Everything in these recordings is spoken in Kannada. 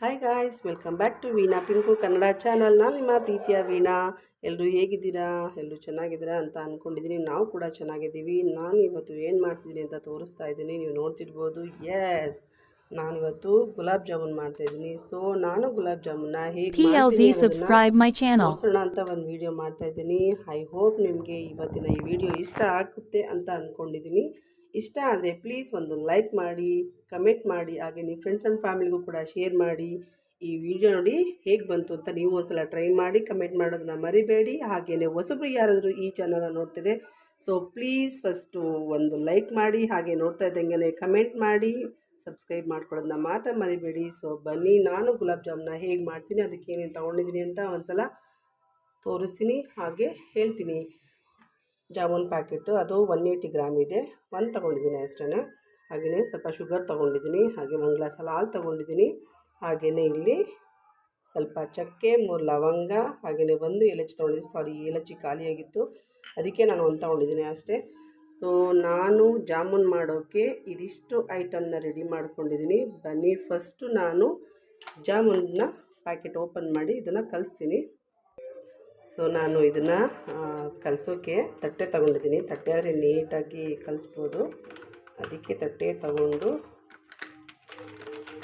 Hi guys welcome back to Veena Pinku Kannada channel ನಾನು ನಿಮ್ಮ ಪ್ರೀತಿಯ ವೀಣಾ. ಎಲ್ಲರೂ ಹೇಗಿದ್ದೀರಾ? ಎಲ್ಲರೂ ಚೆನ್ನಾಗಿದ್ದೀರಾ ಅಂತ ಅಂದ್ಕೊಂಡಿದ್ದೀನಿ ನಾವು ಕೂಡ ಚೆನ್ನಾಗಿದ್ದೀವಿ. ನಾನು ಇವತ್ತು ಏನು ಮಾಡ್ತಿದ್ದೀನಿ ಅಂತ ತೋರಿಸ್ತಾ ಇದ್ದೀನಿ. ನೀವು ನೋಡ್ತಿರ್ಬೋದು. ಎಸ್ ನಾನಿವತ್ತು ಗುಲಾಬ್ ಜಾಮೂನ್ ಮಾಡ್ತಾ ಇದ್ದೀನಿ. ಸೊ ನಾನು ಗುಲಾಬ್ ಜಾಮೂನ್ನ ಹೇಗೆ ಸಬ್ಸ್ಕ್ರೈಬ್ ಮೈ ಚಾನಲ್. ತೋರಿಸೋಣ ಅಂತ ಒಂದು ವಿಡಿಯೋ ಮಾಡ್ತಾ ಇದ್ದೀನಿ. ಐ ಹೋಪ್ ನಿಮಗೆ ಇವತ್ತಿನ ಈ ವಿಡಿಯೋ ಇಷ್ಟ ಆಗುತ್ತೆ ಅಂತ ಅಂದ್ಕೊಂಡಿದ್ದೀನಿ ಇಷ್ಟ ಆದರೆ ಪ್ಲೀಸ್ ಒಂದು ಲೈಕ್ ಮಾಡಿ ಕಮೆಂಟ್ ಮಾಡಿ, ಹಾಗೆ ನಿಮ್ಮ ಫ್ರೆಂಡ್ಸ್ ಆ್ಯಂಡ್ ಫ್ಯಾಮಿಲಿಗೂ ಕೂಡ ಶೇರ್ ಮಾಡಿ. ಈ ವಿಡಿಯೋ ನೋಡಿ ಹೇಗೆ ಬಂತು ಅಂತ ನೀವು ಒಂದ್ಸಲ ಟ್ರೈ ಮಾಡಿ ಕಮೆಂಟ್ ಮಾಡೋದನ್ನ ಮರಿಬೇಡಿ. ಹಾಗೆಯೇ ಹೊಸಬ್ರು ಯಾರಾದರೂ ಈ ಚಾನಲ್ನ ನೋಡ್ತಿದ್ರೆ ಸೊ ಪ್ಲೀಸ್ ಫಸ್ಟು ಒಂದು ಲೈಕ್ ಮಾಡಿ, ಹಾಗೆ ನೋಡ್ತಾ ಇದ್ದಂಗೆ ಕಮೆಂಟ್ ಮಾಡಿ. ಸಬ್ಸ್ಕ್ರೈಬ್ ಮಾಡ್ಕೊಳ್ಳೋದನ್ನ ಮಾತ್ರ ಮರಿಬೇಡಿ. ಸೊ ಬನ್ನಿ, ನಾನು ಗುಲಾಬ್ ಜಾಮ್ನ ಹೇಗೆ ಮಾಡ್ತೀನಿ ಅದಕ್ಕೆ ಏನೇನು ತೊಗೊಂಡಿದ್ದೀನಿ ಅಂತ ಒಂದ್ಸಲ ತೋರಿಸ್ತೀನಿ, ಹಾಗೆ ಹೇಳ್ತೀನಿ. ಜಾಮೂನ್ ಪ್ಯಾಕೆಟು, ಅದು ಒನ್ ಏಯ್ಟಿ ಗ್ರಾಮ್ ಇದೆ. ಒಂದು ತೊಗೊಂಡಿದ್ದೀನಿ ಅಷ್ಟೇ ಹಾಗೆಯೇ ಸ್ವಲ್ಪ ಶುಗರ್ ತೊಗೊಂಡಿದ್ದೀನಿ, ಹಾಗೆ ಒಂದು ಗ್ಲಾಸ್ ಹಾಲು ತೊಗೊಂಡಿದ್ದೀನಿ. ಹಾಗೆಯೇ ಇಲ್ಲಿ ಸ್ವಲ್ಪ ಚಕ್ಕೆ, ಮೂರು ಲವಂಗ ಹಾಗೆಯೇ ಒಂದು ಏಲಚ್ಚಿ ತೊಗೊಂಡಿದ್ದೀನಿ. ಸಾರಿ ಏಲಚ್ಚಿ ಖಾಲಿಯಾಗಿತ್ತು. ಅದಕ್ಕೆ ನಾನು ಒಂದು ತೊಗೊಂಡಿದ್ದೀನಿ ಅಷ್ಟೇ. ಸೊ ನಾನು ಜಾಮೂನ್ ಮಾಡೋಕ್ಕೆ ಇದಿಷ್ಟು ಐಟಮ್ನ ರೆಡಿ ಮಾಡ್ಕೊಂಡಿದ್ದೀನಿ. ಬನ್ನಿ ಫಸ್ಟು ನಾನು ಜಾಮೂನ್ನ ಪ್ಯಾಕೆಟ್ ಓಪನ್ ಮಾಡಿ, ಇದನ್ನು ಕಲಿಸ್ತೀನಿ. ಸೊ ನಾನು ಇದನ್ನು ಕಲಸೋಕ್ಕೆ ತಟ್ಟೆ ತಗೊಂಡಿದ್ದೀನಿ. ತಟ್ಟೆ ಆದರೆ ನೀಟಾಗಿ ಕಲಿಸ್ಬೋದು. ಅದಕ್ಕೆ ತಟ್ಟೆ ತಗೊಂಡು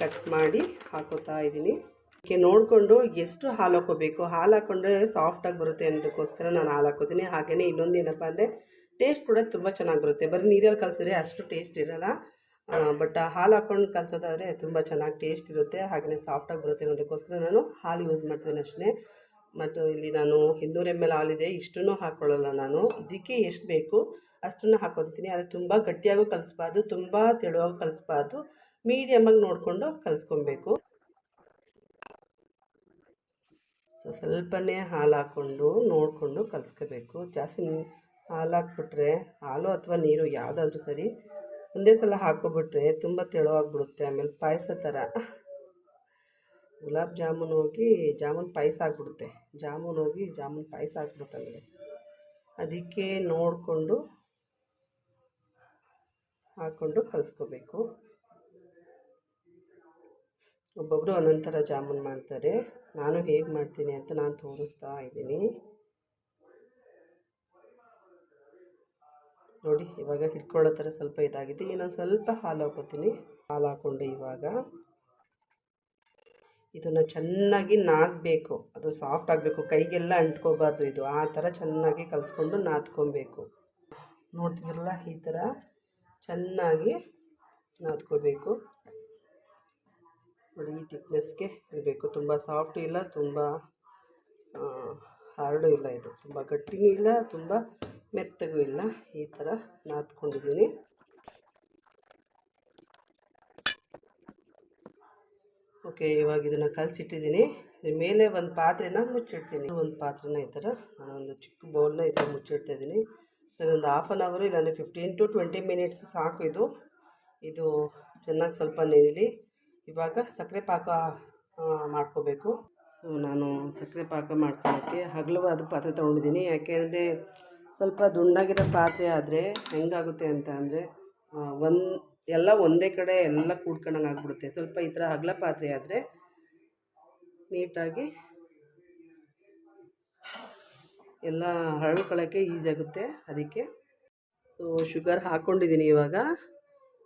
ಕಟ್ ಮಾಡಿ ಹಾಕೋತಾ ಇದ್ದೀನಿ. ಅದಕ್ಕೆ ನೋಡಿಕೊಂಡು ಎಷ್ಟು ಹಾಲು ಹಾಕೋಬೇಕು. ಹಾಲು ಹಾಕ್ಕೊಂಡ್ರೆ ಸಾಫ್ಟಾಗಿ ಬರುತ್ತೆ ಅನ್ನೋದಕ್ಕೋಸ್ಕರ ನಾನು ಹಾಲು ಹಾಕೋತೀನಿ. ಹಾಗೆಯೇ ಇನ್ನೊಂದು ಏನಪ್ಪ ಅಂದರೆ ಟೇಸ್ಟ್ ಕೂಡ ತುಂಬ ಚೆನ್ನಾಗಿ ಬರುತ್ತೆ. ಬರೀ ನೀರಲ್ಲಿ ಕಲಿಸಿದ್ರೆ ಅಷ್ಟು ಟೇಸ್ಟ್ ಇರೋಲ್ಲ. ಬಟ್ ಹಾಲು ಹಾಕ್ಕೊಂಡು ಕಲಿಸೋದಾದರೆ ತುಂಬ ಚೆನ್ನಾಗಿ ಟೇಸ್ಟ್ ಇರುತ್ತೆ. ಹಾಗೆಯೇ ಸಾಫ್ಟಾಗಿ ಬರುತ್ತೆ ಅನ್ನೋದಕ್ಕೋಸ್ಕರ ನಾನು ಹಾಲು ಯೂಸ್ ಮಾಡ್ತೀನಿ ಅಷ್ಟೇ. ಮತ್ತು ಇಲ್ಲಿ ನಾನು ಇನ್ನೂರು ಎಂ ಎಲ್ ಹಾಲಿದೆ, ಇಷ್ಟನ್ನು ಹಾಕ್ಕೊಳ್ಳಲ್ಲ ನಾನು. ಅದಕ್ಕೆ ಎಷ್ಟು ಬೇಕು ಅಷ್ಟನ್ನು ಹಾಕ್ಕೊತೀನಿ ಆದರೆ ತುಂಬ ಗಟ್ಟಿಯಾಗೂ ಕಲಿಸ್ಬಾರ್ದು, ತುಂಬ ತೆಳುವಾಗಿ ಕಲಿಸ್ಬಾರ್ದು. ಮೀಡಿಯಮಾಗಿ ನೋಡಿಕೊಂಡು ಕಲಿಸ್ಕೊಬೇಕು. ಸೊ ಸ್ವಲ್ಪನೇ ಹಾಲು ಹಾಕ್ಕೊಂಡು ನೋಡಿಕೊಂಡು ಕಲಿಸ್ಕೋಬೇಕು. ಜಾಸ್ತಿ ಹಾಲು ಹಾಕ್ಬಿಟ್ರೆ ಹಾಲು ಅಥವಾ ನೀರು ಯಾವುದಾದ್ರೂ ಸರಿ, ಒಂದೇ ಸಲ ಹಾಕ್ಕೊಬಿಟ್ರೆ ತುಂಬ ತೆಳುವಾಗಿಬಿಡುತ್ತೆ. ಆಮೇಲೆ ಪಾಯಸ ಥರ. ಗುಲಾಬ್ ಜಾಮೂನ್ ಹೋಗಿ ಜಾಮೂನ್ ಪಾಯಸ ಆಗಿಬಿಡುತ್ತೆ. ಜಾಮೂನ್ ಹೋಗಿ ಜಾಮೂನ್ ಪಾಯಸ ಆಗಿಬಿಡುತ್ತೆ ಅದಕ್ಕೆ ನೋಡಿಕೊಂಡು ಹಾಕ್ಕೊಂಡು ಕಲಿಸ್ಕೋಬೇಕು. ಒಬ್ಬೊಬ್ಬರು ಒಂದೊಂದು ಥರ ಜಾಮೂನ್ ಮಾಡ್ತಾರೆ. ನಾನು ಹೇಗೆ ಮಾಡ್ತೀನಿ ಅಂತ ನಾನು ತೋರಿಸ್ತಾ ಇದ್ದೀನಿ. ನೋಡಿ, ಇವಾಗ ಹಿಡ್ಕೊಳ್ಳೋ ಥರ ಸ್ವಲ್ಪ ಇದಾಗಿದೆ. ಇನ್ನೊಂದು ಸ್ವಲ್ಪ ಹಾಲು ಹಾಕೋತೀನಿ. ಹಾಲು ಹಾಕ್ಕೊಂಡು ಇವಾಗ ಇದನ್ನು ಚೆನ್ನಾಗಿ ನಾದಬೇಕು. ಅದು ಸಾಫ್ಟ್ ಆಗಬೇಕು. ಕೈಗೆಲ್ಲ ಅಂಟ್ಕೋಬಾರ್ದು ಇದು. ಆ ಥರ ಚೆನ್ನಾಗಿ ಕಲಿಸ್ಕೊಂಡು ನಾದ್ಕೊಬೇಕು. ನೋಡ್ತಿದ್ರಲ್ಲ ಈ ಥರ ಚೆನ್ನಾಗಿ ನಾದ್ಕೋಬೇಕು. ನೋಡಿ, ಈ ತಿಕ್ನೆಸ್ಗೆ ಇರಬೇಕು. ತುಂಬ ಸಾಫ್ಟು ಇಲ್ಲ, ತುಂಬ ಹಾರ್ಡು ಇಲ್ಲ ಇದು. ತುಂಬ ಗಟ್ಟಿನೂ ಇಲ್ಲ, ತುಂಬ ಮೆತ್ತಗೂ ಇಲ್ಲ. ಈ ಥರ ನಾದ್ಕೊಂಡಿದ್ದೀನಿ. ಓಕೆ, ಇವಾಗ ಇದನ್ನು ಕಲಸಿಟ್ಟಿದ್ದೀನಿ. ಇದ್ರ ಮೇಲೆ ಒಂದು ಪಾತ್ರೆನ ಮುಚ್ಚಿಡ್ತೀನಿ. ಒಂದು ಪಾತ್ರೆನ ಈ ಥರ ನಾನೊಂದು ಚಿಕ್ಕ ಬೌಲ್ನ ಈ ಥರ ಮುಚ್ಚಿಡ್ತಾ ಇದ್ದೀನಿ. ಸೊ ಇದೊಂದು ಹಾಫ್ ಆನ್ ಅವರು ಇಲ್ಲಾಂದರೆ ಫಿಫ್ಟೀನ್ ಟು ಟ್ವೆಂಟಿ ಮಿನಿಟ್ಸ್ ಸಾಕು ಇದು. ಇದು ಚೆನ್ನಾಗಿ ಸ್ವಲ್ಪ ನೆನೆಲಿ ಇವಾಗ ಸಕ್ಕರೆ ಪಾಕ ಮಾಡ್ಕೋಬೇಕು. ಸೊ ನಾನು ಸಕ್ಕರೆ ಪಾಕ ಮಾಡ್ಕೊಳ್ಳೋಕ್ಕೆ ಹಗಲವಾದ ಪಾತ್ರೆ ತೊಗೊಂಡಿದ್ದೀನಿ. ಯಾಕೆಂದರೆ ಸ್ವಲ್ಪ ದುಂಡಾಗಿರೋ ಪಾತ್ರೆ ಆದರೆ ಹೆಂಗಾಗುತ್ತೆ ಅಂತ ಅಂದರೆ ಒಂದು, ಎಲ್ಲ ಒಂದೇ ಕಡೆ ಎಲ್ಲ ಕೂಡ್ಕೊಂಡಂಗೆ ಆಗ್ಬಿಡುತ್ತೆ. ಸ್ವಲ್ಪ ಈ ಥರ ಅಗಲ ಪಾತ್ರೆ ಆದರೆ ನೀಟಾಗಿ ಎಲ್ಲ ಹರಳ್ಕೊಳ್ಳೋಕ್ಕೆ ಈಸಿ ಆಗುತ್ತೆ ಅದಕ್ಕೆ. ಸೊ ಶುಗರ್ ಹಾಕ್ಕೊಂಡಿದ್ದೀನಿ ಇವಾಗ.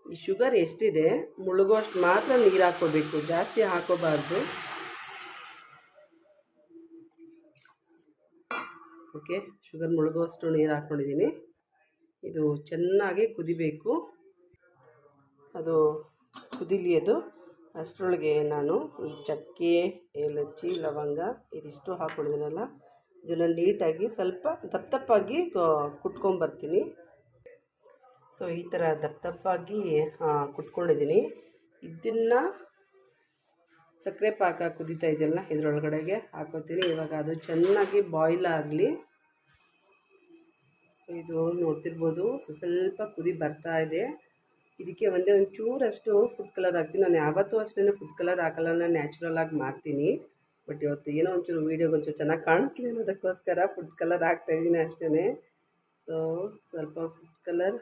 ಈ ಶುಗರ್ ಎಷ್ಟಿದೆ? ಮುಳುಗೋಷ್ಟು ಮಾತ್ರ ನೀರು ಹಾಕ್ಕೋಬೇಕು, ಜಾಸ್ತಿ ಹಾಕೋಬಾರ್ದು ಓಕೆ ಶುಗರ್ ಮುಳುಗೋಷ್ಟು ನೀರು ಹಾಕ್ಕೊಂಡಿದ್ದೀನಿ ಇದು ಚೆನ್ನಾಗಿ ಕುದಿಬೇಕು. ಅದು ಕುದಿಲಿ ಅದು ಅಷ್ಟರೊಳಗೆ ನಾನು ಈ ಚಕ್ಕೆ, ಏಲಕ್ಕಿ, ಲವಂಗ ಇದಿಷ್ಟು ಹಾಕ್ಕೊಂಡಿದ್ದೀನಲ್ಲ ಇದನ್ನು ನೀಟಾಗಿ ಸ್ವಲ್ಪ ದಪ್ಪ ದಪ್ಪಾಗಿ ಕುಟ್ಕೊಂಬರ್ತೀನಿ. ಸೊ ಈ ಥರ ದಪ್ಪ ದಪ್ಪಾಗಿ ಕುಟ್ಕೊಂಡಿದ್ದೀನಿ. ಇದನ್ನು ಸಕ್ಕರೆ ಪಾಕ ಕುದೀತಾ ಇದೆಯಲ್ಲ ಇದರೊಳಗಡೆಗೆ ಹಾಕೋತೀನಿ. ಇವಾಗ ಅದು ಚೆನ್ನಾಗಿ ಬಾಯ್ಲ್ ಆಗಲಿ. ಇದು ನೋಡ್ತಿರ್ಬೋದು. ಸ್ವಲ್ಪ ಕುದಿ ಬರ್ತಾ ಇದೆ. ಇದಕ್ಕೆ ಒಂದೇ ಒಂದು ಚೂರಷ್ಟು ಫುಡ್ ಕಲರ್ ಹಾಕ್ತೀನಿ. ನಾನು ಯಾವತ್ತೂ ಅಷ್ಟೇ ಫುಡ್ ಕಲರ್ ಹಾಕಲ್ಲ ನಾನು ನ್ಯಾಚುರಲ್ ಆಗಿ ಮಾಡ್ತೀನಿ. ಬಟ್ ಇವತ್ತು ಏನೋ ಒಂಚೂರು ವೀಡಿಯೋಗೆ ಒಂಚೂರು ಚೆನ್ನಾಗಿ ಕಾಣಿಸ್ಲಿ ಅನ್ನೋದಕ್ಕೋಸ್ಕರ ಫುಡ್ ಕಲರ್ ಹಾಕ್ತಾಯಿದ್ದೀನಿ ಅಷ್ಟೇ ಸೊ ಸ್ವಲ್ಪ ಫುಡ್ ಕಲರ್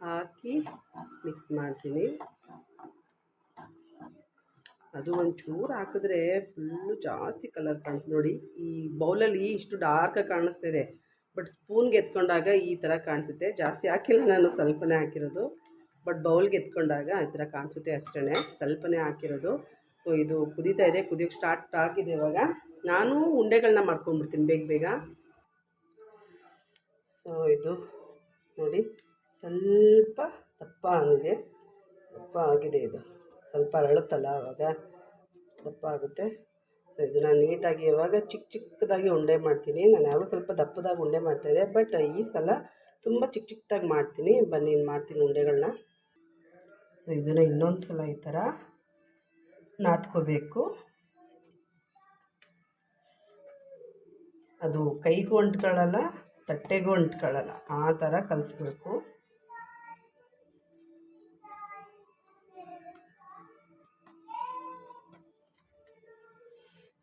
ಹಾಕಿ ಮಿಕ್ಸ್ ಮಾಡ್ತೀನಿ. ಅದು ಒಂಚೂರು ಹಾಕಿದ್ರೆ ಫುಲ್ಲು ಜಾಸ್ತಿ ಕಲರ್ ಕಾಣಿಸ್ತು ನೋಡಿ. ಈ ಬೌಲಲ್ಲಿ ಇಷ್ಟು ಡಾರ್ಕಾಗಿ ಕಾಣಿಸ್ತಾ ಇದೆ ಬಟ್ ಸ್ಪೂನ್ಗೆ ಎತ್ಕೊಂಡಾಗ ಈ ಥರ ಕಾಣಿಸುತ್ತೆ. ಜಾಸ್ತಿ ಹಾಕಿಲ್ಲ ನಾನು, ಸ್ವಲ್ಪನೇ ಹಾಕಿರೋದು. ಬಟ್ ಬೌಲ್ಗೆ ಎತ್ಕೊಂಡಾಗ ಈ ಥರ ಕಾಣಿಸುತ್ತೆ ಅಷ್ಟೇ ಸ್ವಲ್ಪನೇ ಹಾಕಿರೋದು. ಸೊ ಇದು ಕುದೀತಾ ಇದೆ ಕುದಿಯೋಕ್ಕೆ ಸ್ಟಾರ್ಟ್ ಆಗಿದೆ ಇವಾಗ. ನಾನು ಉಂಡೆಗಳನ್ನ ಮಾಡ್ಕೊಂಡ್ಬಿಡ್ತೀನಿ ಬೇಗ ಬೇಗ. ಸೊ ಇದು ನೋಡಿ, ಸ್ವಲ್ಪ ದಪ್ಪ ಆಗಿದೆ ದಪ್ಪ ಆಗಿದೆ ಇದು. ಸ್ವಲ್ಪ ಅರಳುತ್ತಲ್ಲ, ಆವಾಗ ದಪ್ಪ ಆಗುತ್ತೆ. ಸೊ ಇದನ್ನು ನೀಟಾಗಿ ಇವಾಗ ಚಿಕ್ಕ ಚಿಕ್ಕದಾಗಿ ಉಂಡೆ ಮಾಡ್ತೀನಿ. ನಾನು ಯಾವಾಗಲೂ ಸ್ವಲ್ಪ ದಪ್ಪದಾಗಿ ಉಂಡೆ ಮಾಡ್ತಾಯಿದ್ದೆ ಬಟ್ ಈ ಸಲ ತುಂಬ ಚಿಕ್ಕ ಚಿಕ್ಕದಾಗಿ ಮಾಡ್ತೀನಿ. ಬನ್ನಿ ಮಾಡ್ತೀನಿ ಉಂಡೆಗಳನ್ನ ಸೊ ಇದನ್ನು ಇನ್ನೊಂದು ಸಲ ಈ ಥರ ನಾದ್ಕೋಬೇಕು. ಅದು ಕೈಗೂ ಅಂಟ್ಕೊಳ್ಳಲ್ಲ ತಟ್ಟೆಗೂ ಅಂಟ್ಕೊಳ್ಳಲ್ಲ ಆ ಥರ ಕಲಿಸ್ಬೇಕು.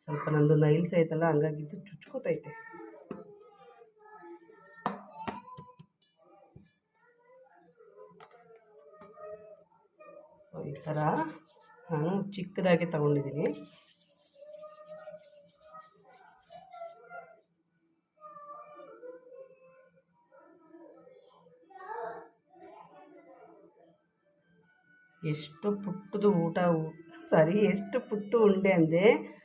ಸ್ವಲ್ಪ ನಂದು ನೈಲ್ಸ್ ಐತಲ್ಲ ಹಂಗಾಗಿ ಇದು ಚುಚ್ಕೋತೈತೆ. ಸೊ ಈ ಥರ ನಾನು ಚಿಕ್ಕದಾಗಿ ತಗೊಂಡಿದ್ದೀನಿ. ಎಷ್ಟು ಪುಟ್ಟದು ಊಟ ಸರಿ, ಎಷ್ಟು ಪುಟ್ಟು ಉಂಡೆ ಅಂದೆ. ಇದು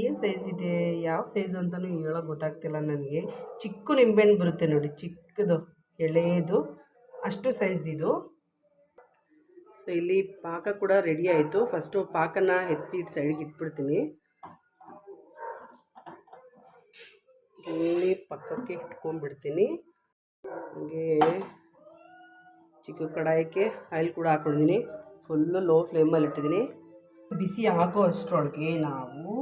ಏನು ಸೈಜ್ ಇದೆ? ಯಾವ ಸೈಜ್ ಅಂತಲೂ ಹೇಳೋಕೆ ಗೊತ್ತಾಗ್ತಿಲ್ಲ ನನಗೆ. ಚಿಕ್ಕ ನಿಂಬೆಹಣ್ಣು ಬರುತ್ತೆ ನೋಡಿ, ಚಿಕ್ಕದು, ಎಳೆಯದು, ಅಷ್ಟು ಸೈಜ್ದಿದು ಸೊ ಇಲ್ಲಿ ಪಾಕ ಕೂಡ ರೆಡಿ ಆಯಿತು. ಫಸ್ಟು ಪಾಕನ ಎತ್ತಿ ಸೈಡ್ಗೆ ಇಟ್ಬಿಡ್ತೀನಿ. ಇಲ್ಲಿ ಪಕ್ಕಕ್ಕೆ ಇಟ್ಕೊಂಡ್ಬಿಡ್ತೀನಿ. ಹಾಗೆ ಚಿಕ್ಕ ಕಡಾಯಕ್ಕೆ ಆಯಿಲ್ ಕೂಡ ಹಾಕೊಂಡಿದ್ದೀನಿ. ಫುಲ್ಲು ಲೋ ಫ್ಲೇಮಲ್ಲಿ ಇಟ್ಟಿದ್ದೀನಿ. ಬಿಸಿ ಹಾಕೋ ಅಷ್ಟರೊಳಗೆ ನಾವು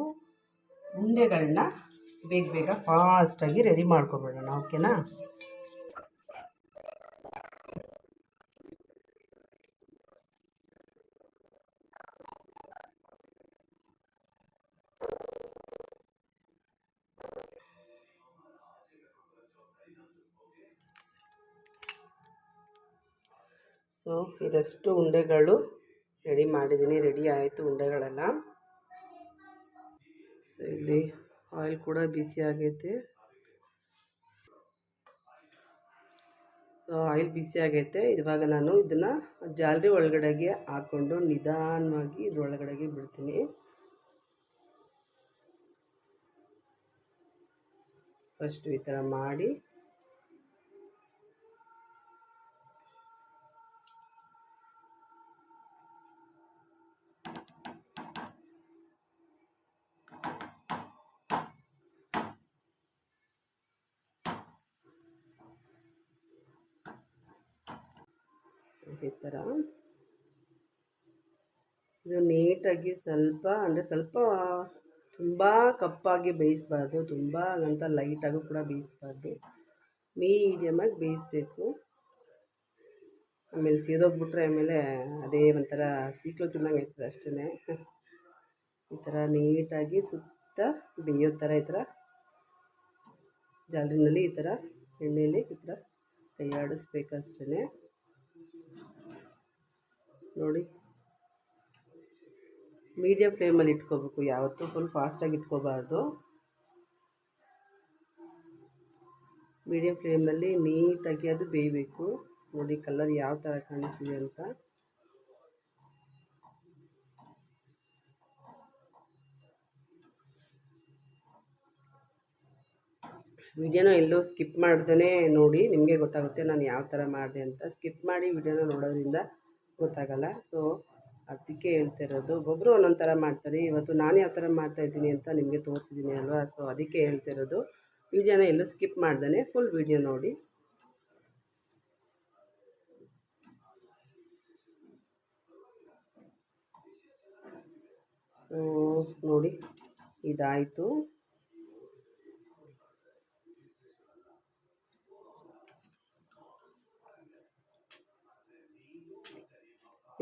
ಉಂಡೆಗಳನ್ನ ಬೇಗ ಬೇಗ ಫಾಸ್ಟಾಗಿ ರೆಡಿ ಮಾಡ್ಕೊಬಿಡೋಣ ಓಕೆನಾ ಸೊ ಇದಷ್ಟು ಉಂಡೆಗಳು ರೆಡಿ ಮಾಡಿದ್ದೀನಿ ರೆಡಿ ಆಯಿತು ಉಂಡೆಗಳೆಲ್ಲ. ಇಲ್ಲಿ ಆಯಿಲ್ ಕೂಡ ಬಿಸಿ ಆಗೈತೆ. ಸೊ ಆಯಿಲ್ ಬಿಸಿ ಆಗೈತೆ. ಇವಾಗ ನಾನು ಇದನ್ನು ಜಾಲರಿ ಒಳಗಡೆಗೆ ಹಾಕ್ಕೊಂಡು ನಿಧಾನವಾಗಿ ಇದ್ರೊಳಗಡೆಗೆ ಬಿಡ್ತೀನಿ. ಫಸ್ಟು ಈ ಥರ ಮಾಡಿ. ಇದು ನೀಟಾಗಿ ಸ್ವಲ್ಪ, ಅಂದರೆ ಸ್ವಲ್ಪ ತುಂಬ ಕಪ್ಪಾಗಿ ಬೇಯಿಸ್ಬಾರ್ದು, ತುಂಬ ಅಂತ ಲೈಟಾಗೂ ಕೂಡ ಬೇಯಿಸಬಾರ್ದು. ಮೀಡಿಯಮಾಗಿ ಬೇಯಿಸಬೇಕು. ಆಮೇಲೆ ಸೀದೋಗ್ಬಿಟ್ರೆ ಆಮೇಲೆ ಅದೇ ಒಂಥರ ಸೀಕ್ಲು ತಿನ್ನಂಗೆ ಆಗ್ತದೆ ಅಷ್ಟೇ ಈ ಥರ ನೀಟಾಗಿ ಸುತ್ತ ಬೇಯೋ ಥರ ಈ ಥರ ಜಾಲರಿನಲ್ಲಿ ಈ ಥರ ಎಣ್ಣೆಯಲ್ಲಿ ಈ ಥರ ಕೈಯಾಡಿಸ್ಬೇಕಷ್ಟೇ ನೋಡಿ. ಮೀಡಿಯಮ್ ಫ್ಲೇಮಲ್ಲಿ ಇಟ್ಕೋಬೇಕು, ಯಾವತ್ತೂ ಫುಲ್ ಫಾಸ್ಟಾಗಿ ಇಟ್ಕೋಬಾರ್ದು. ಮೀಡಿಯಮ್ ಫ್ಲೇಮಲ್ಲಿ ನೀಟಾಗಿ ಅದು ಬೇಯಬೇಕು. ನೋಡಿ ಕಲರ್ ಯಾವ ಥರ ಕಾಣಿಸಿದೆ ಅಂತ. ವಿಡಿಯೋನ ಎಲ್ಲೂ ಸ್ಕಿಪ್ ಮಾಡ್ದೇ ನೋಡಿ, ನಿಮಗೆ ಗೊತ್ತಾಗುತ್ತೆ ನಾನು ಯಾವ ಥರ ಮಾಡಿದೆ ಅಂತ. ಸ್ಕಿಪ್ ಮಾಡಿ ವಿಡಿಯೋನ ನೋಡೋದ್ರಿಂದ ಗೊತ್ತಾಗಲ್ಲ. ಸೊ ಅದಕ್ಕೆ ಹೇಳ್ತಿರೋದು ಒಬ್ಬೊಬ್ಬರು ಒಂದೊಂದು ಥರ ಮಾಡ್ತಾರೆ. ಇವತ್ತು ನಾನು ಯಾವ ಥರ ಮಾಡ್ತಾಯಿದ್ದೀನಿ ಅಂತ ನಿಮಗೆ ತೋರಿಸಿದ್ದೀನಿ ಅಲ್ವಾ? ಸೊ ಅದಕ್ಕೆ ಹೇಳ್ತಿರೋದು ವಿಡಿಯೋನ ಎಲ್ಲೂ ಸ್ಕಿಪ್ ಮಾಡ್ದೇ ಫುಲ್ ವಿಡಿಯೋ ನೋಡಿ. ನೋಡಿ, ಇದಾಯಿತು.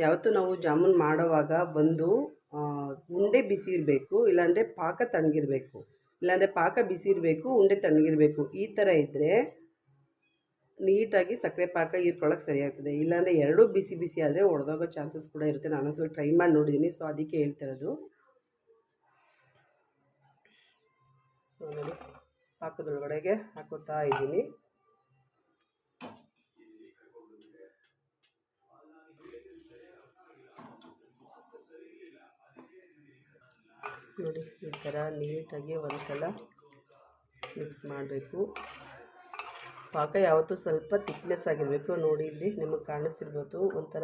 ಯಾವತ್ತೂ ನಾವು ಜಾಮೂನ್ ಮಾಡೋವಾಗ ಬಂದು ಉಂಡೆ ಬಿಸಿ ಇರಬೇಕು ಇಲ್ಲಾಂದರೆ ಪಾಕ ತಣ್ಣಗಿರಬೇಕು. ಇಲ್ಲಾಂದರೆ ಪಾಕ ಬಿಸಿ ಇರಬೇಕು ಉಂಡೆ ತಣ್ಣಗಿರಬೇಕು. ಈ ಥರ ಇದ್ದರೆ ನೀಟಾಗಿ ಸಕ್ಕರೆ ಪಾಕ ಹೀರ್ಕೊಳ್ಳೋಕೆ ಸರಿಯಾಗ್ತದೆ. ಇಲ್ಲಾಂದರೆ ಎರಡೂ ಬಿಸಿ ಬಿಸಿ ಆದರೆ ಒಡೆದೋಗೋ ಚಾನ್ಸಸ್ ಕೂಡ ಇರುತ್ತೆ. ನಾನು ಸ್ವಲ್ಪ ಟ್ರೈ ಮಾಡಿ ನೋಡಿದ್ದೀನಿ ಸೊ ಅದಕ್ಕೆ ಹೇಳ್ತಿರೋದು ಸೊ ನೋಡಿ, ಪಾಕದೊಳಗಡೆಗೆ ಹಾಕೋತಾ ಇದ್ದೀನಿ. ನೋಡಿ, ಈ ಥರ ನೀಟಾಗಿ ಒಂದ್ಸಲ ಮಿಕ್ಸ್ ಮಾಡಬೇಕು. ಪಾಕ ಯಾವತ್ತೂ ಸ್ವಲ್ಪ ತಿಕ್ನೆಸ್ ಆಗಿರಬೇಕು. ನೋಡಿ, ಇಲ್ಲಿ ನಿಮಗೆ ಕಾಣಿಸ್ತಿರ್ಬೋದು ಒಂಥರ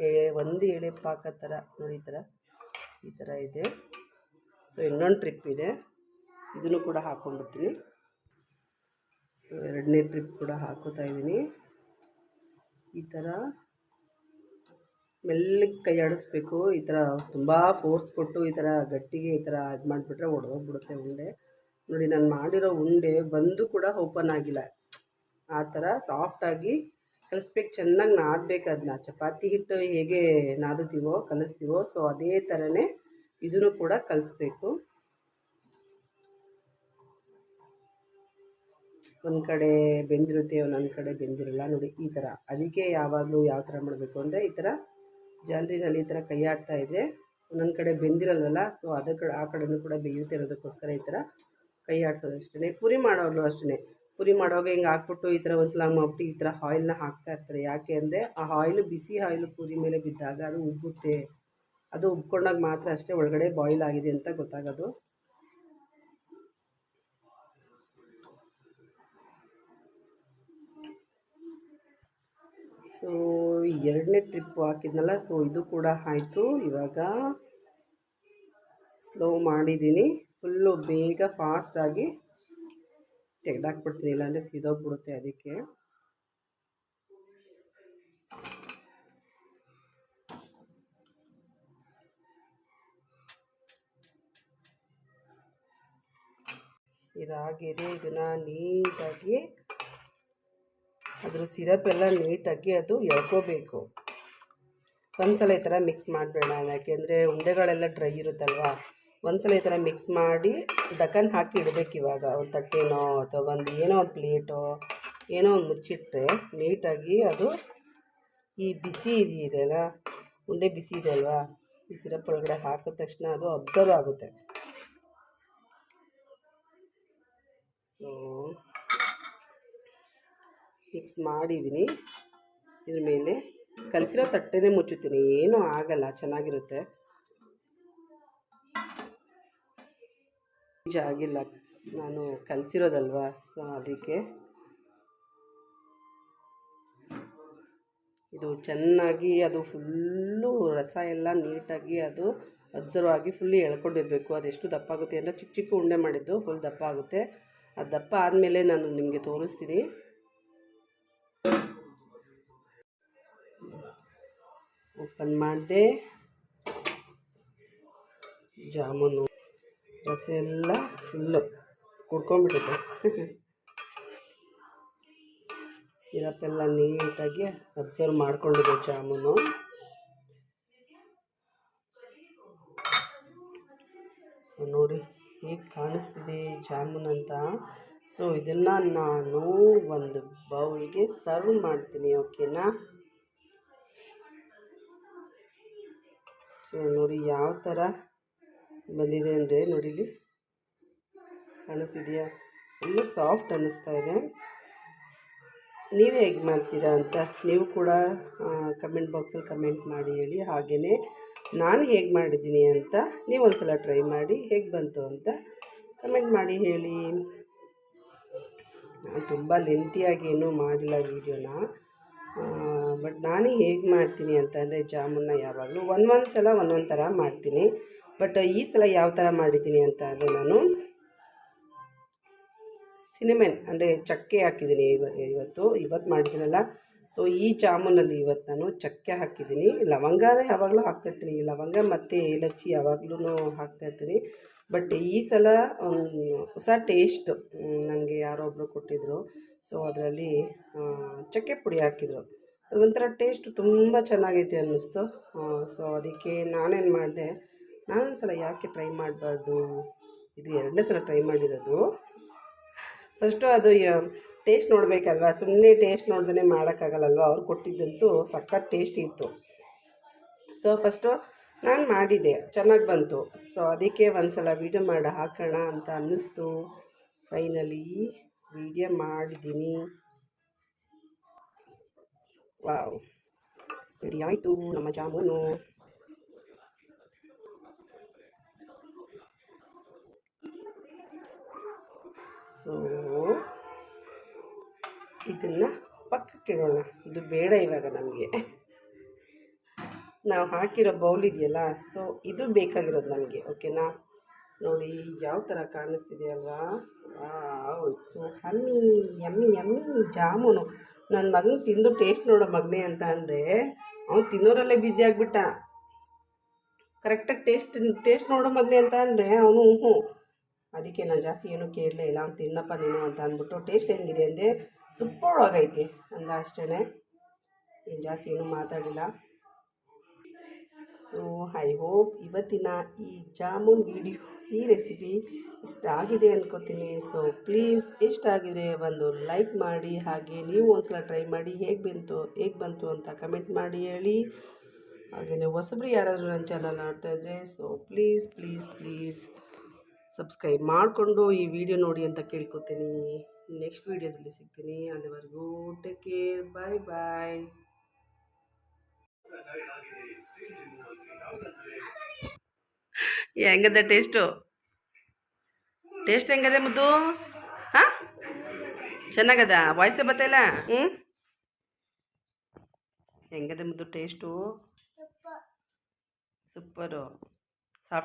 ಎ- ಒಂದು ಎಳೆ ಪಾಕ ಥರ, ನೋಡಿ, ಈ ಥರ ಈ ಥರ ಇದೆ. ಸೊ ಇನ್ನೊಂದು ಟ್ರಿಪ್ ಇದೆ. ಇದನ್ನು ಕೂಡ ಹಾಕ್ಕೊಂಡ್ಬಿಡ್ತೀನಿ ಎರಡನೇ ಟ್ರಿಪ್ ಕೂಡ ಹಾಕೋತಾ ಇದ್ದೀನಿ. ಈ ಥರ ಮೆಲ್ಲಗೆ ಕೈ ಆಡಿಸ್ಬೇಕು. ಈ ಥರ ತುಂಬ ಫೋರ್ಸ್ ಕೊಟ್ಟು ಈ ಥರ ಗಟ್ಟಿಗೆ ಈ ಥರ ಇದು ಮಾಡಿಬಿಟ್ರೆ ಒಡೆದೋಗ್ಬಿಡುತ್ತೆ ಉಂಡೆ. ನೋಡಿ, ನಾನು ಮಾಡಿರೋ ಉಂಡೆ ಬಂದು ಕೂಡ ಓಪನ್ ಆಗಿಲ್ಲ. ಆ ಥರ ಸಾಫ್ಟಾಗಿ ಕಲಿಸ್ಬೇಕು. ಚೆನ್ನಾಗಿ ನಾದಬೇಕು ಅದನ್ನ ಚಪಾತಿ ಹಿಟ್ಟು ಹೇಗೆ ನಾದುತ್ತೀವೋ, ಕಲಿಸ್ತೀವೋ ಸೊ ಅದೇ ಥರನೇ ಇದನ್ನು ಕೂಡ ಕಲಿಸ್ಬೇಕು. ಒಂದು ಕಡೆ ಬೆಂದಿರುತ್ತೆ, ಒಂದೊಂದು ಕಡೆ ಬೆಂದಿರಲ್ಲ. ನೋಡಿ, ಈ ಥರ. ಅದಕ್ಕೆ ಯಾವಾಗಲೂ ಯಾವ ಥರ ಮಾಡಬೇಕು ಅಂದರೆ ಈ ಥರ ಜಾಲರಿನಲ್ಲಿ ಈ ಥರ ಕೈ ಆಡ್ತಾ ಇದೆ ಒಂದೊಂದು ಕಡೆ ಬೆಂದಿರಲ್ವಲ್ಲ ಸೊ ಅದ ಆ ಕಡೆನೂ ಕೂಡ ಬೇಯುತ್ತೆ ಅನ್ನೋದಕ್ಕೋಸ್ಕರ ಈ ಥರ ಕೈ ಆಡ್ಸೋದು ಅಷ್ಟೇ ಪುರಿ ಮಾಡೋರು ಅಷ್ಟೇ ಪುರಿ ಮಾಡುವಾಗ ಹಿಂಗೆ ಹಾಕ್ಬಿಟ್ಟು ಈ ಥರ ಒಂದ್ಸಲ ಮಾಡ್ಬಿಟ್ಟು ಈ ಥರ ಆಯಿಲ್ನ ಹಾಕ್ತಾ ಇರ್ತಾರೆ. ಯಾಕೆ ಅಂದರೆ ಆ ಆಯಿಲು ಬಿಸಿ ಆಯಿಲು ಪುರಿ ಮೇಲೆ ಬಿದ್ದಾಗ ಅದು ಉಬ್ಬುತ್ತೆ. ಅದು ಉಬ್ಕೊಂಡಾಗ ಮಾತ್ರ ಅಷ್ಟೇ ಒಳಗಡೆ ಬಾಯ್ಲ್ ಆಗಿದೆ ಅಂತ ಗೊತ್ತಾಗೋದು. ಸೊ ಎರಡನೇ ಟ್ರಿಪ್ ಹಾಕಿದ್ನಲ್ಲ ಸೊ ಇದು ಕೂಡ ಆಯಿತು. ಇವಾಗ ಸ್ಲೋ ಮಾಡಿದ್ದೀನಿ ಫುಲ್ಲು ಬೇಗ ಫಾಸ್ಟಾಗಿ ತೆಗೆದಾಕ್ಬಿಡ್ತೀನಿ, ಇಲ್ಲಾಂದರೆ ಸಿದೋಗ್ಬಿಡುತ್ತೆ ಅದಕ್ಕೆ. ಇದಾಗಿದೆ, ಇದನ್ನು ನೀಟಾಗಿ ಅದ್ರ ಸಿರಪ್ ಎಲ್ಲ ನೀಟಾಗಿ ಅದು ಎಳ್ಕೋಬೇಕು. ಒಂದ್ಸಲ ಈ ಥರ ಮಿಕ್ಸ್ ಮಾಡಬೇಡ, ಯಾಕೆಂದರೆ ಉಂಡೆಗಳೆಲ್ಲ ಡ್ರೈ ಇರುತ್ತಲ್ವಾ? ಒಂದ್ಸಲ ಈ ಥರ ಮಿಕ್ಸ್ ಮಾಡಿ ಡಕನ್ ಹಾಕಿ ಇಡಬೇಕು ಇವಾಗ. ಒಂದು ತಟ್ಟೆನೋ ಅಥವಾ ಒಂದು ಏನೋ ಒಂದು ಪ್ಲೇಟೋ ಏನೋ ಒಂದು ಮುಚ್ಚಿಟ್ರೆ ನೀಟಾಗಿ ಅದು ಈ ಬಿಸಿ ಇದೆಯಲ್ಲ ಉಂಡೆ ಬಿಸಿ ಇದೆ ಅಲ್ವಾ? ಈ ಸಿರಪ್ ಒಳಗಡೆ ಹಾಕಿದ ತಕ್ಷಣ ಅದು ಅಬ್ಸರ್ವ್ ಆಗುತ್ತೆ. ಸೊ ಮಿಕ್ಸ್ ಮಾಡಿದ್ದೀನಿ ಇದ್ರ ಮೇಲೆ ಕಲಸಿರೋ ತಟ್ಟೆನೇ ಮುಚ್ಚುತ್ತೀನಿ. ಏನೂ ಆಗಲ್ಲ, ಚೆನ್ನಾಗಿರುತ್ತೆ. ಈಜ ಆಗಿಲ್ಲ. ನಾನು ಕಲಸಿರೋದಲ್ವಾ? ಸೊ ಅದಕ್ಕೆ ಇದು ಚೆನ್ನಾಗಿ, ಅದು ಫುಲ್ಲು ರಸ ಎಲ್ಲ ನೀಟಾಗಿ, ಅದು ಅಬ್ಸರ್ವ್ ಆಗಿ ಫುಲ್ಲಿ ಎಳ್ಕೊಂಡಿರಬೇಕು. ಅದೆಷ್ಟು ದಪ್ಪ ಆಗುತ್ತೆ ಅಂದರೆ ಚಿಕ್ಕ ಚಿಕ್ಕ ಉಂಡೆ ಮಾಡಿದ್ದು, ಫುಲ್ ದಪ್ಪ ಆಗುತ್ತೆ. ಆ ದಪ್ಪ ಆದಮೇಲೆ ನಾನು ನಿಮಗೆ ತೋರಿಸ್ತೀನಿ. ಓಪನ್ ಮಾಡಿದೆ ಜಾಮೂನು ರಸ ಎಲ್ಲ ಫುಲ್ಲು ಕುಡ್ಕೊಂಡ್ಬಿಟ್ಟಿದೆ. ಸಿರಪ್ ಎಲ್ಲ ನೀಟಾಗಿ ಅಬ್ಸರ್ವ್ ಮಾಡ್ಕೊಂಡಿದೆ ಜಾಮೂನು. ಸೊ ನೋಡಿ ಹೇಗೆ ಕಾಣಿಸ್ತಿದೆ ಜಾಮೂನ್ ಅಂತ. ಸೊ ಇದನ್ನು ನಾನು ಒಂದು ಬೌಲ್ಗೆ ಸರ್ವ್ ಮಾಡ್ತೀನಿ ಓಕೆನಾ ನೋಡಿ ಯಾವ ಥರ ಬಂದಿದೆ ಅಂದರೆ ನೋಡಿ ಇಲ್ಲಿ ಕಾಣಿಸ್ತಿದೆಯಾ? ಫುಲ್ಲು ಸಾಫ್ಟ್ ಅನ್ನಿಸ್ತಾ ಇದೆ. ನೀವೇ ಹೇಗೆ ಮಾಡ್ತೀರಾ ಅಂತ ನೀವು ಕೂಡ ಕಮೆಂಟ್ ಬಾಕ್ಸಲ್ಲಿ ಕಮೆಂಟ್ ಮಾಡಿ ಹೇಳಿ. ಹಾಗೆಯೇ ನಾನು ಹೇಗೆ ಮಾಡಿದ್ದೀನಿ ಅಂತ ನೀವು ಒಂದು ಸಲ ಟ್ರೈ ಮಾಡಿ ಹೇಗೆ ಬಂತು ಅಂತ ಕಮೆಂಟ್ ಮಾಡಿ ಹೇಳಿ. ನಾನು ತುಂಬ ಲೆಂತಿಯಾಗಿ ಏನೂ ಮಾಡಿಲ್ಲ ವೀಡಿಯೋನ ಬಟ್ ನಾನು ಹೇಗೆ ಮಾಡ್ತೀನಿ ಅಂತಂದರೆ ಜಾಮೂನ್ನ ಯಾವಾಗಲೂ ಒಂದೊಂದು ಸಲ ಒಂದೊಂದು ಥರ ಮಾಡ್ತೀನಿ. ಬಟ್ ಈ ಸಲ ಯಾವ ಥರ ಮಾಡಿದ್ದೀನಿ ಅಂತ ಅಂದರೆ ನಾನು ಸಿನಿಮೆನ್ ಅಂದರೆ ಚಕ್ಕೆ ಹಾಕಿದ್ದೀನಿ ಇವ, ಇವತ್ತು. ಇವತ್ತು ಮಾಡಿದ್ದೀನಲ್ಲ ಸೊ ಈ ಜಾಮೂನಲ್ಲಿ ಇವತ್ತು ನಾನು ಚಕ್ಕೆ ಹಾಕಿದ್ದೀನಿ. ಲವಂಗ ಯಾವಾಗಲೂ ಹಾಕ್ತಾಯಿರ್ತೀನಿ ಲವಂಗ ಮತ್ತು ಏಲಕ್ಕಿ ಯಾವಾಗಲೂ ಹಾಕ್ತಾಯಿರ್ತೀನಿ ಬಟ್ ಈ ಸಲ ಹೊಸ ಟೇಸ್ಟ್ ನನಗೆ ಯಾರೋ ಒಬ್ಬರು ಕೊಟ್ಟಿದ್ದರು ಸೊ ಅದರಲ್ಲಿ ಚಕ್ಕೆ ಪುಡಿ ಹಾಕಿದರು. ಅದೊಂಥರ ಟೇಸ್ಟ್ ತುಂಬ ಚೆನ್ನಾಗೈತೆ ಅನ್ನಿಸ್ತು. ಸೊ ಅದಕ್ಕೆ ನಾನೇನು ಮಾಡಿದೆ ನಾನೊಂದು ಸಲ ಯಾಕೆ ಟ್ರೈ ಮಾಡಬಾರ್ದು? ಇದು ಎರಡನೇ ಸಲ ಟ್ರೈ ಮಾಡಿರೋದು. ಫಸ್ಟು ಅದು ಟೇಸ್ಟ್ ನೋಡಬೇಕಲ್ವಾ? ಸುಮ್ಮನೆ ಟೇಸ್ಟ್ ನೋಡ್ದೇ ಮಾಡೋಕ್ಕಾಗಲ್ಲಲ್ವ? ಅವ್ರು ಕೊಟ್ಟಿದ್ದಂತೂ ಸಖತ್ ಟೇಸ್ಟ್ ಇತ್ತು. ಸೊ ಫಸ್ಟು ನಾನು ಮಾಡಿದೆ ಚೆನ್ನಾಗಿ ಬಂತು. ಸೊ ಅದಕ್ಕೆ ಒಂದು ಸಲ ವೀಡಿಯೋ ಮಾಡಿ, ಹಾಕೋಣ ಅಂತ ಅನ್ನಿಸ್ತು. ಫೈನಲಿ ವೀಡಿಯೋ ಮಾಡಿದ್ದೀನಿ ವಾವ್ ರೆಡಿ ಆಯಿತು ನಮ್ಮ ಜಾಮೂನು ಸೊ ಇದನ್ನು ಪಕ್ಕಕ್ಕೆ ಇಡೋಣ ಇದು ಬೇಡ ಇವಾಗ ನಮಗೆ. ನಾವು ಹಾಕಿರೋ ಬೌಲ್ ಇದೆಯಲ್ಲ ಸೊ ಇದು ಬೇಕಾಗಿರೋದು ನಮಗೆ ಓಕೆನಾ ನೋಡಿ ಯಾವ ಥರ ಕಾಣಿಸ್ತಿದೆ ಅಲ್ವಾ ಸೊ ಹಮ್ಮಿ, ಯಮ್ಮಿ ಯಮ್ಮಿ ಜಾಮೂನು. ನನ್ನ ಮಗನ ತಿಂದು ಟೇಸ್ಟ್ ನೋಡೋ ಮಗನೇ ಅಂತ ಅಂದರೆ. ಅವ್ನು ತಿನ್ನೋರಲ್ಲೇ ಬ್ಯುಸಿ ಆಗಿಬಿಟ್ಟ. ಕರೆಕ್ಟಾಗಿ ಟೇಸ್ಟ್ ಟೇಸ್ಟ್ ನೋಡೋ ಮಗನೇ ಅಂತ ಅಂದರೆ ಅವನು ಹ್ಞೂ ಅದಕ್ಕೆ ನಾನು ಜಾಸ್ತಿ ಏನೂ ಕೇಳಲೇ ಇಲ್ಲ. ಅವ್ನು ತಿನ್ನಪ್ಪ ನೀನು ಅಂತ ಅಂದ್ಬಿಟ್ಟು ಟೇಸ್ಟ್ ಹೆಂಗಿದೆ ಅಂದೆ. ಸೂಪರ್ ಆಗೈತಿ ಅಂದ ಅಷ್ಟೇ ಏನು ಜಾಸ್ತಿ ಏನೂ ಮಾತಾಡಿಲ್ಲ. ಸೊ ಐ ಹೋಪ್ ಇವತ್ತಿನ ಈ ಜಾಮೂನ್ ವಿಡಿಯೋ ಈ ರೆಸಿಪಿ ಇಷ್ಟ ಆಗಿದೆ ಅನ್ಕೋತೀನಿ. ಸೊ ಪ್ಲೀಸ್ ಇಷ್ಟ ಆಗಿದೆ ಒಂದು ಲೈಕ್ ಮಾಡಿ, ಹಾಗೆ ನೀವು ಒಂದ್ಸಲ ಟ್ರೈ ಮಾಡಿ, ಹೇಗೆ ಬಂತು ಹೇಗೆ ಬಂತು ಅಂತ ಕಮೆಂಟ್ ಮಾಡಿ ಹೇಳಿ. ಹಾಗೆಯೇ ಹೊಸಬ್ರು ಯಾರಾದರೂ ನನ್ನ ಚಾನಲ್ ನೋಡ್ತಾ ಇದ್ದರೆ so please please please subscribe ಮಾಡಿಕೊಂಡು ಈ ವಿಡಿಯೋ ನೋಡಿ ಅಂತ ಕೇಳ್ಕೊತೀನಿ. ನೆಕ್ಸ್ಟ್ ವಿಡಿಯೋದಲ್ಲಿ ಸಿಗ್ತೀನಿ. ಅಲ್ಲಿವರೆಗೂ ಟೇಕ್ ಕೇರ್ ಬಾಯ್ ಬಾಯ್ ಹೆಂಗದ ಟೇಸ್ಟು? ಟೇಸ್ಟ್ ಹೆಂಗದೆ ಮುದ್ದು? ಹಾಂ? ಚೆನ್ನಾಗದ? ವಾಯ್ಸೇ ಬತ್ತಲ್ಲ ಹ್ಞೂ ಹೆಂಗದೆ ಮುದ್ದು ಟೇಸ್ಟು? ಸೂಪರು. ಸಾಫ್ಟ್